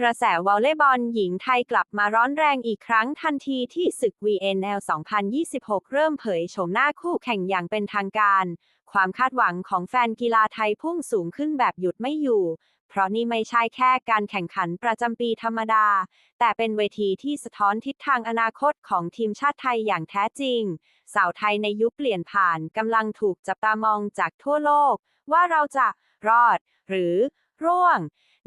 กระแสวอลเลย์บอลหญิงไทยกลับมาร้อนแรงอีกครั้งทันทีที่ศึก VNL 2026 เริ่มเผยโฉมหน้าคู่แข่งอย่างเป็นทางการ ความคาดหวังของแฟนกีฬาไทยพุ่งสูงขึ้นแบบหยุดไม่อยู่ เพราะนี่ไม่ใช่แค่การแข่งขันประจำปีธรรมดา แต่เป็นเวทีที่สะท้อนทิศทางอนาคตของทีมชาติไทยอย่างแท้จริง สาวไทยในยุคเปลี่ยนผ่านกำลังถูกจับตามองจากทั่วโลก ว่าเราจะรอด หรือ ร่วง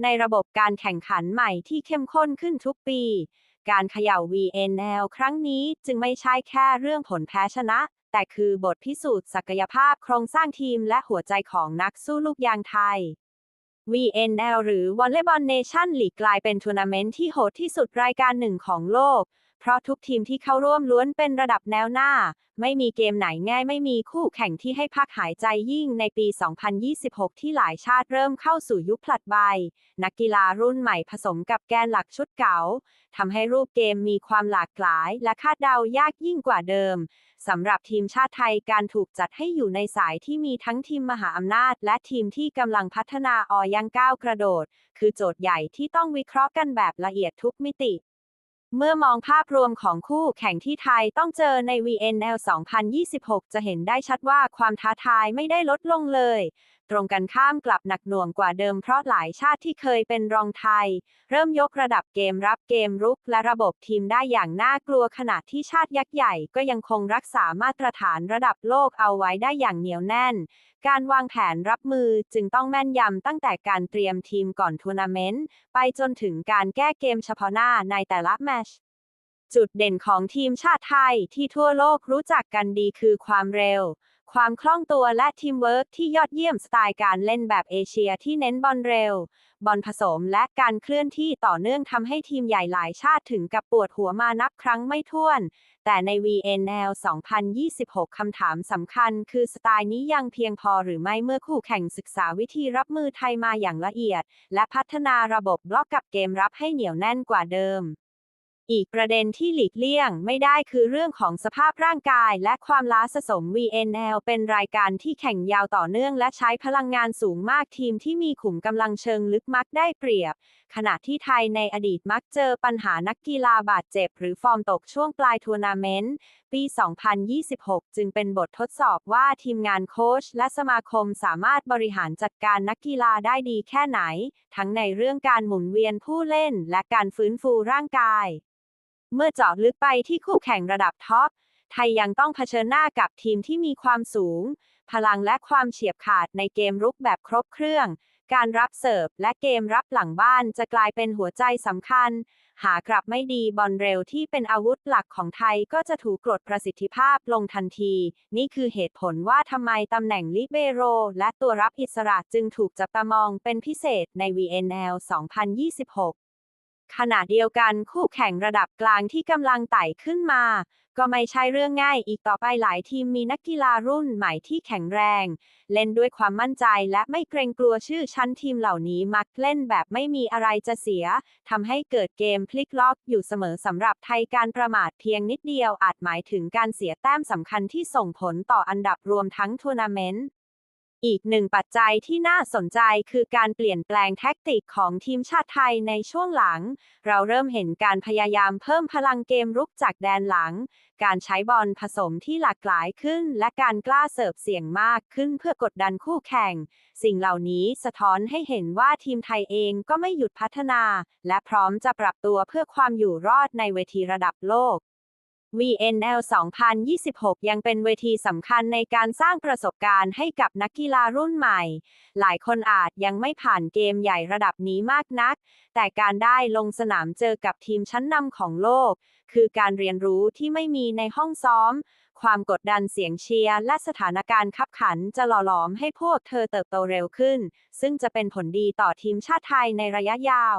ในระบบการแข่งขันใหม่ที่เข้มข้นขึ้นทุกปี การเขย่า VNL ครั้งนี้จึงไม่ใช่แค่เรื่องผลแพ้ชนะ แต่คือบทพิสูจน์ศักยภาพโครงสร้างทีมและหัวใจของนักสู้ลูกยางไทย VNL หรือ Volleyball Nation League กลายเป็นทัวร์นาเมนต์ที่โหดที่สุดรายการหนึ่งของโลก เพราะทุกทีมที่เข้าร่วมล้วนเป็นระดับแนวหน้า ไม่มีเกมไหนง่ายไม่มีคู่แข่งที่ให้พักหายใจยิ่งในปี 2026 ที่หลายชาติเริ่มเข้าสู่ยุคผลัดใบ นักกีฬารุ่นใหม่ผสมกับแกนหลักชุดเก่าทำให้รูปเกมมีความหลากหลาย และคาดเดายากยิ่งกว่าเดิมสำหรับทีมชาติไทยการถูกจัดให้อยู่ในสายที่มีทั้งทีมมหาอำนาจ และทีมที่กำลังพัฒนาออยังก้าวกระโดด คือโจทย์ใหญ่ที่ต้องวิเคราะห์กันแบบละเอียดทุกมิติ เมื่อมองภาพรวมของคู่แข่งที่ไทยต้องเจอใน VNL 2026 จะเห็นได้ชัดว่าความท้าทายไม่ได้ลดลงเลย ตรงกันข้ามกลับหนักหน่วงกว่าเดิมเพราะหลายชาติที่เคยเป็นรองไทย เริ่มยกระดับเกมรับเกมรุกและระบบทีมได้อย่างน่ากลัวขณะที่ชาติยักษ์ใหญ่ก็ยังคงรักษามาตรฐานระดับโลกเอาไว้ได้อย่างเหนียวแน่น การวางแผนรับมือจึงต้องแม่นยำตั้งแต่การเตรียมทีมก่อนทัวร์นาเมนต์ไปจนถึงการแก้เกมเฉพาะหน้าในแต่ละแมชจุดเด่นของทีมชาติไทยที่ทั่วโลกรู้จักกันดีคือความเร็ว ความคล่องตัวและทีมเวิร์กที่ยอดเยี่ยมสไตล์การเล่นแบบเอเชียที่เน้นบอลเร็ว บอลผสมและการเคลื่อนที่ต่อเนื่องทำให้ทีมใหญ่หลายชาติถึงกับปวดหัวมานับครั้งไม่ถ้วน แต่ใน VNL 2026 คำถามสำคัญคือสไตล์นี้ยังเพียงพอหรือไม่เมื่อคู่แข่งศึกษาวิธีรับมือไทยมาอย่างละเอียด และพัฒนาระบบบล็อกกับเกมรับให้เหนียวแน่นกว่าเดิม อีกประเด็นที่หลีกเลี่ยงไม่ได้คือเรื่องของสภาพร่างกายและความล้าสะสม VNL เป็นรายการที่แข่งยาวต่อเนื่องและใช้พลังงานสูงมากทีมที่มีขุมกำลังเชิงลึกมักได้เปรียบ ขณะที่ไทยในอดีตมักเจอปัญหานักกีฬาบาดเจ็บ หรือฟอร์มตกช่วงปลายทัวร์นาเมนต์ ปี 2026 จึงเป็นบททดสอบว่าทีมงานโค้ชและสมาคมสามารถบริหารจัดการนักกีฬาได้ดีแค่ไหน ทั้งในเรื่องการหมุนเวียนผู้เล่นและการฟื้นฟูร่างกาย เมื่อเจาะลึกไปที่คู่แข่งระดับท็อป ไทยยังต้องเผชิญหน้ากับทีมที่มีความสูง พลังและความเฉียบขาดในเกมรุกแบบครบเครื่อง การรับเสิร์ฟและเกมรับหลังบ้านจะกลายเป็นหัวใจสำคัญ หากลับไม่ดีบอลเร็วที่เป็นอาวุธหลักของไทยก็จะถูกกดประสิทธิภาพลงทันที นี่คือเหตุผลว่าทำไมตำแหน่งลิเบโร และตัวรับอิสระจึงถูกจับตามองเป็นพิเศษใน VNL 2026 ขณะเดียวกันคู่แข่งระดับกลางที่กำลังไต่ขึ้นมา ก็ไม่ใช่เรื่องง่ายอีกต่อไปหลายทีมมีนักกีฬารุ่นใหม่ที่แข็งแรง เล่นด้วยความมั่นใจและไม่เกรงกลัวชื่อชั้นทีมเหล่านี้มักเล่นแบบไม่มีอะไรจะเสียทำให้เกิดเกมพลิกล็อกอยู่เสมอสำหรับไทยการประมาทเพียงนิดเดียวอาจหมายถึงการเสียแต้มสำคัญที่ส่งผลต่ออันดับรวมทั้งทัวร์นาเมนต์ อีกหนึ่งปัจจัยที่น่าสนใจคือการเปลี่ยนแปลงแท็กติกของทีมชาติไทยในช่วงหลัง เราเริ่มเห็นการพยายามเพิ่มพลังเกมรุกจากแดนหลัง การใช้บอลผสมที่หลากหลายขึ้น และการกล้าเสิร์ฟเสี่ยงมากขึ้นเพื่อกดดันคู่แข่ง สิ่งเหล่านี้สะท้อนให้เห็นว่าทีมไทยเองก็ไม่หยุดพัฒนา และพร้อมจะปรับตัวเพื่อความอยู่รอดในเวทีระดับโลก VNL 2026 ยังเป็นเวทีสำคัญในการสร้างประสบการณ์ให้กับนักกีฬารุ่นใหม่ หลายคนอาจยังไม่ผ่านเกมใหญ่ระดับนี้มากนัก แต่การได้ลงสนามเจอกับทีมชั้นนำของโลก คือการเรียนรู้ที่ไม่มีในห้องซ้อม ความกดดันเสียงเชียร์และสถานการณ์ขับขันจะหล่อหลอมให้พวกเธอเติบโตเร็วขึ้น ซึ่งจะเป็นผลดีต่อทีมชาติไทยในระยะยาว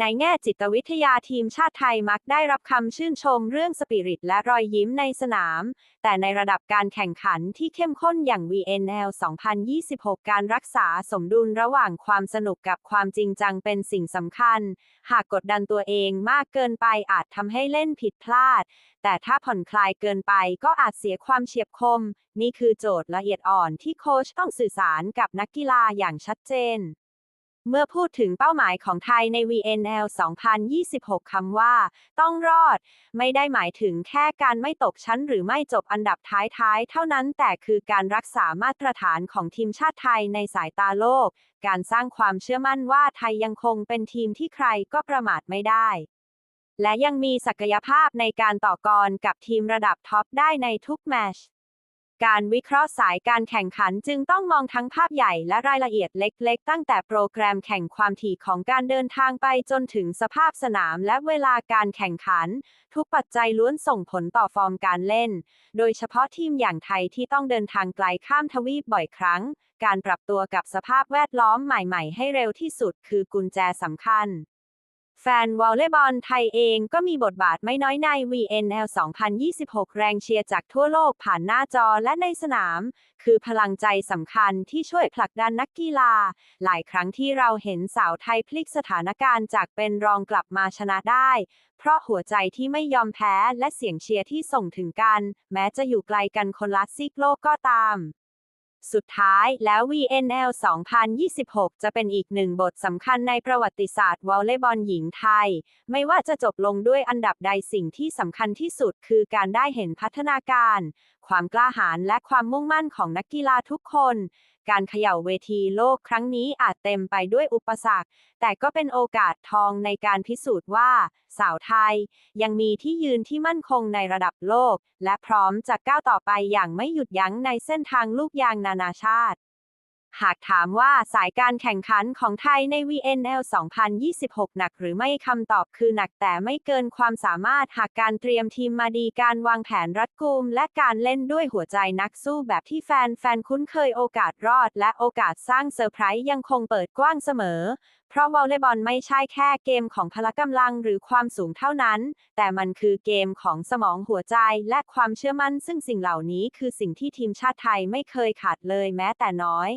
ในแง่จิตวิทยาทีมชาติไทยมักได้รับคำชื่นชมเรื่องสปิริตและรอยยิ้มในสนาม แต่ในระดับการแข่งขันที่เข้มข้นอย่าง VNL 2026 การรักษาสมดุลระหว่างความสนุกกับความจริงจังเป็นสิ่งสำคัญ หากกดดันตัวเองมากเกินไปอาจทำให้เล่นผิดพลาด แต่ถ้าผ่อนคลายเกินไปก็อาจเสียความเฉียบคม นี่คือโจทย์ละเอียดอ่อนที่โค้ชต้องสื่อสารกับนักกีฬาอย่างชัดเจน เมื่อพูดถึงเป้าหมายของไทยใน VNL 2026 คำว่า ต้องรอด ไม่ได้หมายถึงแค่การไม่ตกชั้นหรือไม่จบอันดับท้ายๆ เท่านั้นแต่คือการรักษามาตรฐานของทีมชาติไทยในสายตาโลก การสร้างความเชื่อมั่นว่าไทยยังคงเป็นทีมที่ใครก็ประมาทไม่ได้ และยังมีศักยภาพในการต่อกรกับทีมระดับท็อปได้ในทุกแมตช์ การวิเคราะห์สายการแข่งขันจึงต้องมองทั้งภาพใหญ่และรายละเอียดเล็ก ๆ ตั้งแต่โปรแกรมแข่งความถี่ของการเดินทางไปจนถึงสภาพสนามและเวลาการแข่งขัน ทุกปัจจัยล้วนส่งผลต่อฟอร์มการเล่น โดยเฉพาะทีมอย่างไทยที่ต้องเดินทางไกลข้ามทวีปบ่อยครั้ง การปรับตัวกับสภาพแวดล้อมใหม่ ๆ ให้เร็วที่สุดคือกุญแจสำคัญ แฟนวอลเลย์บอลไทยเองก็มีบทบาทไม่น้อยใน VNL 2026 แรงเชียร์จากทั่วโลกผ่านหน้าจอและในสนาม คือพลังใจสำคัญที่ช่วยผลักดันนักกีฬา หลายครั้งที่เราเห็นสาวไทยพลิกสถานการณ์จากเป็นรองกลับมาชนะได้ เพราะหัวใจที่ไม่ยอมแพ้และเสียงเชียร์ที่ส่งถึงกัน แม้จะอยู่ไกลกันคนละซีกโลกก็ตาม สุดท้ายแล้ว VNL 2026 จะเป็นอีกหนึ่งบทสำคัญในประวัติศาสตร์วอลเลย์บอลหญิงไทย ไม่ว่าจะจบลงด้วยอันดับใดสิ่งที่สำคัญที่สุดคือการได้เห็นพัฒนาการ ความกล้าหาญและความมุ่งมั่นของนักกีฬาทุกคน การเขย่าเวทีโลกครั้งนี้อาจเต็มไปด้วยอุปสรรค แต่ก็เป็นโอกาสทองในการพิสูจน์ว่า สาวไทย ยังมีที่ยืนที่มั่นคงในระดับโลก และพร้อมจะก้าวต่อไปอย่างไม่หยุดยั้งในเส้นทางลูกยางนานาชาติ หากถามว่าสายการแข่งขันของไทยใน VNL 2026 หนักหรือไม่คำตอบคือหนักแต่ไม่เกินความสามารถหากการเตรียมทีมมาดีการวางแผนรัดกุม และการเล่นด้วยหัวใจนักสู้แบบที่แฟนแฟนๆคุ้นเคยโอกาสรอด และโอกาสสร้างเซอร์ไพรส์ยังคงเปิดกว้างเสมอ เพราะวอลเลย์บอลไม่ใช่แค่เกมของพละกำลังหรือความสูงเท่านั้น แต่มันคือเกมของสมองหัวใจและความเชื่อมั่น ซึ่งสิ่งเหล่านี้คือสิ่งที่ทีมชาติไทยไม่เคยขาดเลยแม้แต่น้อย